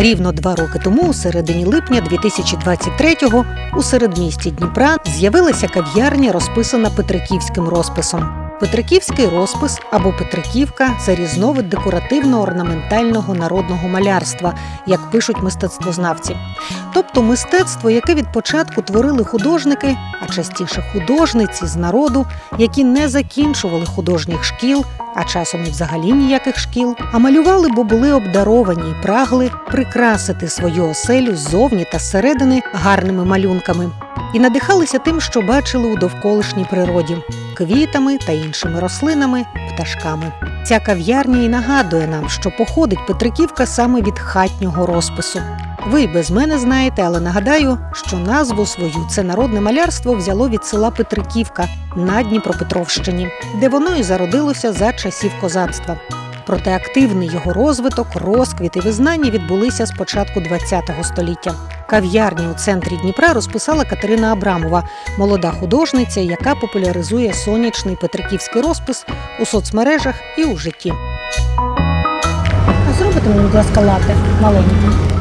Рівно два роки тому, у середині липня 2023-го, у середмісті Дніпра з'явилася кав'ярня, розписана петриківським розписом. Петриківський розпис або Петриківка це різновид декоративно-орнаментального народного малярства, як пишуть мистецтвознавці. Тобто мистецтво, яке від початку творили художники, а частіше художниці з народу, які не закінчували художніх шкіл, а часом і взагалі ніяких шкіл, а малювали, бо були обдаровані і прагли прикрасити свою оселю ззовні та зсередини гарними малюнками. І надихалися тим, що бачили у довколишній природі квітами та іншими рослинами, пташками. Ця кав'ярня і нагадує нам, що походить Петриківка саме від хатнього розпису. Ви без мене знаєте, але нагадаю, що назву свою це народне малярство взяло від села Петриківка на Дніпропетровщині, де воно і зародилося за часів козацтва. Проте активний його розвиток, розквіт і визнання відбулися з початку ХХ століття. Кав'ярню у центрі Дніпра розписала Катерина Абрамова, молода художниця, яка популяризує сонячний петриківський розпис у соцмережах і у житті. А зробите мені, будь ласка, лати маленьке.